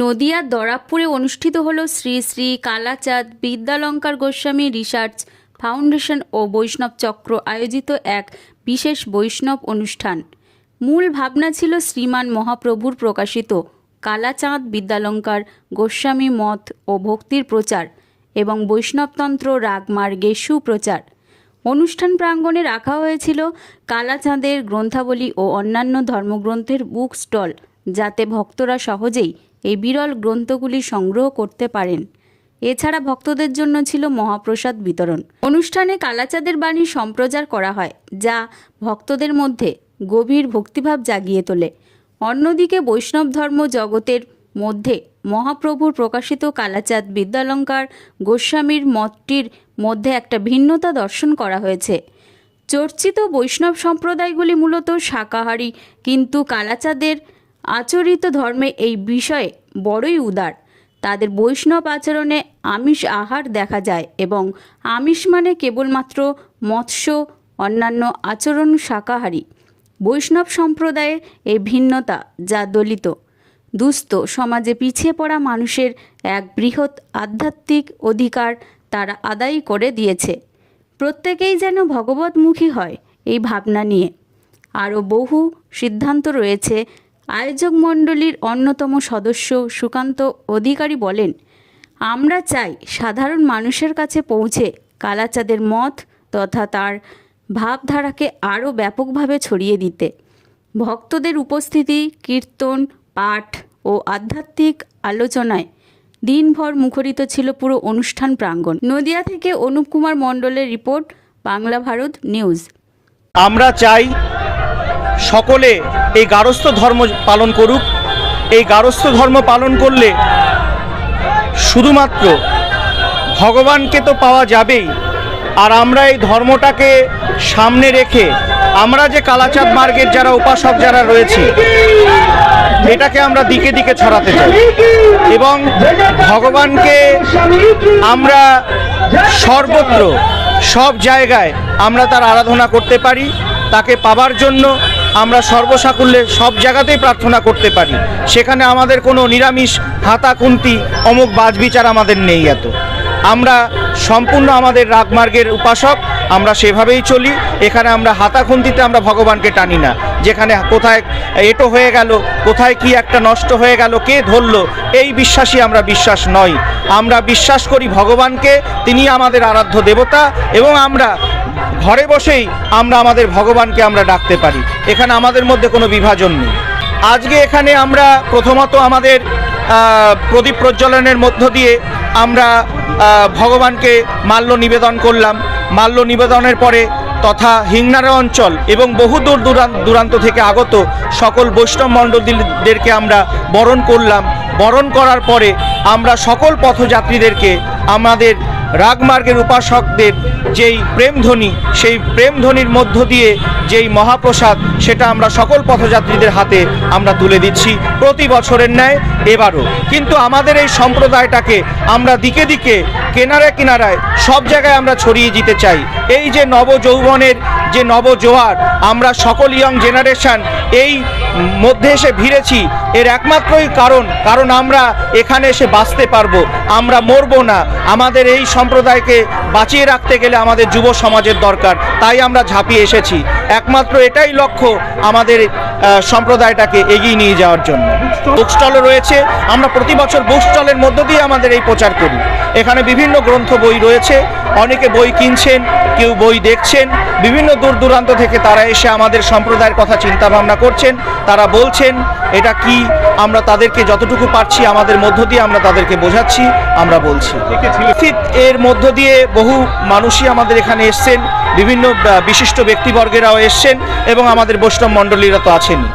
নদিয়ার দরাবপুরে অনুষ্ঠিত হল শ্রী শ্রী কালাচাঁদ বিদ্যালঙ্কার গোস্বামী রিসার্চ ফাউন্ডেশন ও বৈষ্ণব চক্র আয়োজিত এক বিশেষ বৈষ্ণব অনুষ্ঠান। মূল ভাবনা ছিল শ্রীমান মহাপ্রভুর প্রকাশিত কালাচাঁদ বিদ্যালঙ্কার গোস্বামী মত ও ভক্তির প্রচার এবং বৈষ্ণবতন্ত্র রাগমার্গে সুপ্রচার। অনুষ্ঠান প্রাঙ্গণে রাখা হয়েছিল কালাচাঁদের গ্রন্থাবলী ও অন্যান্য ধর্মগ্রন্থের বুক স্টল, যাতে ভক্তরা সহজেই এই বিরল গ্রন্থগুলি সংগ্রহ করতে পারেন। এছাড়া ভক্তদের জন্য ছিল মহাপ্রসাদ বিতরণ। অনুষ্ঠানে কালাচাঁদের বাণী সম্প্রচার করা হয়, যা ভক্তদের মধ্যে গভীর ভক্তিভাব জাগিয়ে তোলে। অন্যদিকে বৈষ্ণব ধর্ম জগতের মধ্যে মহাপ্রভুর প্রকাশিত কালাচাঁদ বিদ্যালঙ্কার গোস্বামীর মতটির মধ্যে একটা ভিন্নতা দর্শন করা হয়েছে। চর্চিত বৈষ্ণব সম্প্রদায়গুলি মূলত শাকাহারী, কিন্তু কালাচাঁদের আচরিত ধর্মে এই বিষয়ে বড়ই উদার। তাদের বৈষ্ণব আচরণে আমিষ আহার দেখা যায় এবং আমিষ মানে কেবলমাত্র মৎস্য, অন্যান্য আচরণ শাকাহারী। বৈষ্ণব সম্প্রদায়ের এই ভিন্নতা যা দলিত। দুস্থ সমাজে পিছিয়ে পড়া মানুষের এক বৃহৎ আধ্যাত্মিক অধিকার তারা আদায় করে দিয়েছে। প্রত্যেকেই যেন ভগবতমুখী হয় এই ভাবনা নিয়ে। আরও বহু সিদ্ধান্ত রয়েছে আয়োজক মণ্ডলীর অন্যতম সদস্য সুকান্ত অধিকারী বলেন, আমরা চাই সাধারণ মানুষের কাছে পৌঁছে কালাচাঁদের মত তথা তার ভাবধারাকে আরও ব্যাপকভাবে ছড়িয়ে দিতে। ভক্তদের উপস্থিতি, কীর্তন, পাঠ ও আধ্যাত্মিক আলোচনায় দিনভর মুখরিত ছিল পুরো অনুষ্ঠান প্রাঙ্গণ। নদিয়া থেকে অনুপ কুমার মণ্ডলের রিপোর্ট, বাংলা ভারত নিউজ। আমরা চাই সকলে এই গারস্থ ধর্ম পালন করুক। এই গারস্থ ধর্ম পালন করলে শুধুমাত্র ভগবানকে তো পাওয়া যাবেই। আর আমরা এই ধর্মটাকে সামনে রেখে আমরা যে কালাচাঁদ মার্গের যারা উপাসক যারা রয়েছে, এটাকে আমরা দিকে দিকে ছড়াতে চাই। এবং ভগবানকে আমরা সর্বত্র সব জায়গায় আমরা তার আরাধনা করতে পারি, তাকে পাবার জন্য আমরা সর্বসাকুল্যে সব জায়গাতেই প্রার্থনা করতে পারি। সেখানে আমাদের কোনো নিরামিষ হাতা কুন্তি অমুক বাজবিচার আমাদের নেই এত। আমরা সম্পূর্ণ আমাদের রাগমার্গের উপাসক, আমরা সেভাবেই চলি। এখানে আমরা হাতা হাতাখুন্তিতে আমরা ভগবানকে টানি না। যেখানে কোথায় এটো হয়ে গেল, কোথায় কি একটা নষ্ট হয়ে গেল, কে ধরলো, এই বিশ্বাসই আমরা বিশ্বাস নই। আমরা বিশ্বাস করি ভগবানকে তিনি আমাদের আরাধ্য দেবতা, এবং আমরা ঘরে বসেই আমরা আমাদের ভগবানকে আমরা ডাকতে পারি। এখানে আমাদের মধ্যে কোনো বিভাজন নেই। আজকে এখানে আমরা প্রথমত আমাদের প্রদীপ প্রজ্বলনের মধ্য দিয়ে আমরা ভগবানকে মাল্য নিবেদন করলাম। মাল্য নিবেদনের পরে তথা হিংনারা অঞ্চল এবং বহু দূর দূরান- দূরান্ত থেকে আগত সকল বৈষ্ণব মণ্ডলীদেরকে আমরা বরণ করলাম। বরণ করার পরে আমরা সকল পথযাত্রীদেরকে আমাদের রাগমার্গের উপাসকদের যেই প্রেমধ্বনি, সেই প্রেমধ্বনির মধ্য দিয়ে যেই মহাপ্রসাদ, সেটা আমরা সকল পথযাত্রীদের হাতে আমরা তুলে দিচ্ছি প্রতি বছরের ন্যায় এবারও। কিন্তু আমাদের এই সম্প্রদায়টাকে আমরা দিকে দিকে, কেনারে কিনারায় সব জায়গায় আমরা ছড়িয়ে দিতে চাই। এই যে নবযৌবনের যে নবজোয়ার, আমরা সকল ইয়ং জেনারেশন এই মধ্যে এসে ভিড়েছি। এর একমাত্রই কারণ কারণ আমরা এখানে এসে বাঁচতে পারব। আমরা মরবো না। আমাদের এই সম্প্রদায়কে বাঁচিয়ে রাখতে গেলে আমাদের যুব সমাজের দরকার। তাই আমরা ঝাঁপিয়ে এসেছি। একমাত্র এটাই লক্ষ্য আমাদের সম্প্রদায়টাকে এগিয়ে নিয়ে যাওয়ার জন্য। বুক স্টলও রয়েছে। আমরা প্রতি বছর বুক স্টলের মধ্য দিয়ে আমাদের এই প্রচার করি। এখানে বিভিন্ন গ্রন্থ বই রয়েছে। অনেকে বই কিনছেন, কেউ বই দেখছেন। বিভিন্ন দূর দূরান্ত থেকে তারা এসে আমাদের সম্প্রদায়ের কথা চিন্তা ভাবনা করছেন। তারা বলছেন, এটা কি? আমরা তাদেরকে যতটুকু পারছি, আমাদের মধ্য দিয়ে আমরা তাদেরকে বোঝাচ্ছি, আমরা বলছি। এর মধ্য দিয়ে বহু মানুষই আমাদের এখানে এসছেন। বিভিন্ন বিশিষ্ট ব্যক্তিবর্গেরাও এসছেন এবং আমাদের বৈষ্ণব মণ্ডলীরা তো আছেনই।